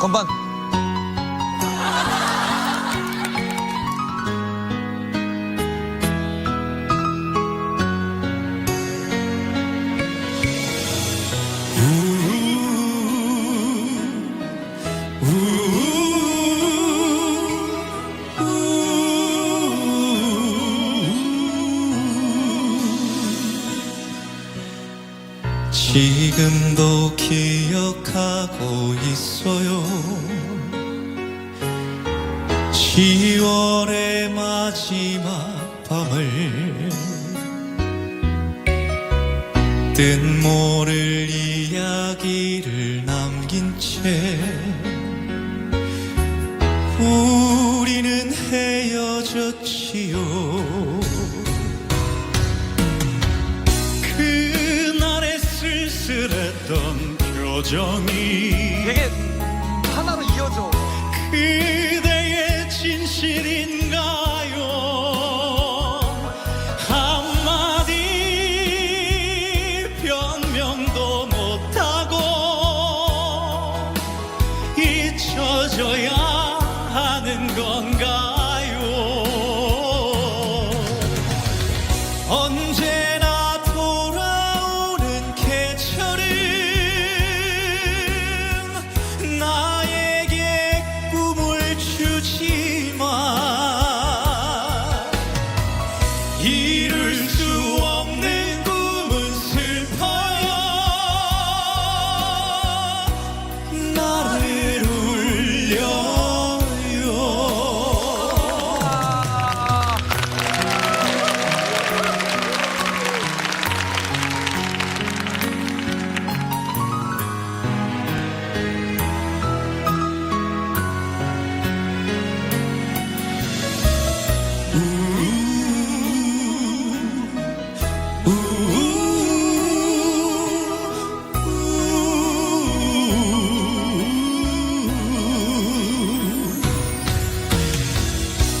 건반. 지금도 기억하고 있어요. 10월의 마지막 밤을 뜻모를 이야기를 남긴 채 우리는 헤어졌지요 표정이 되게 하나로 이어져. 그대의 진실인가요 한마디 변명도 못하고 잊혀져야 하는 건가요 언제 이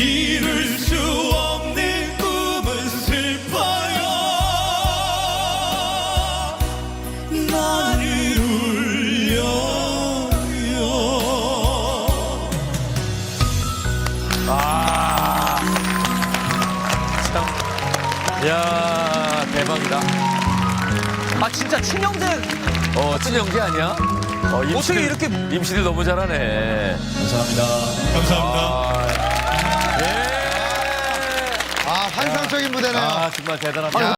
이룰 수 없는 꿈은 슬퍼요 나를 울려요 야 대박이다. 아 진짜 친형제 어 친형제 아니야? 어, 임시들, 어떻게 이렇게- 임시들 너무 잘하네. 감사합니다 아, 예. 아, 환상적인 무대네요. 아 정말 대단합니다.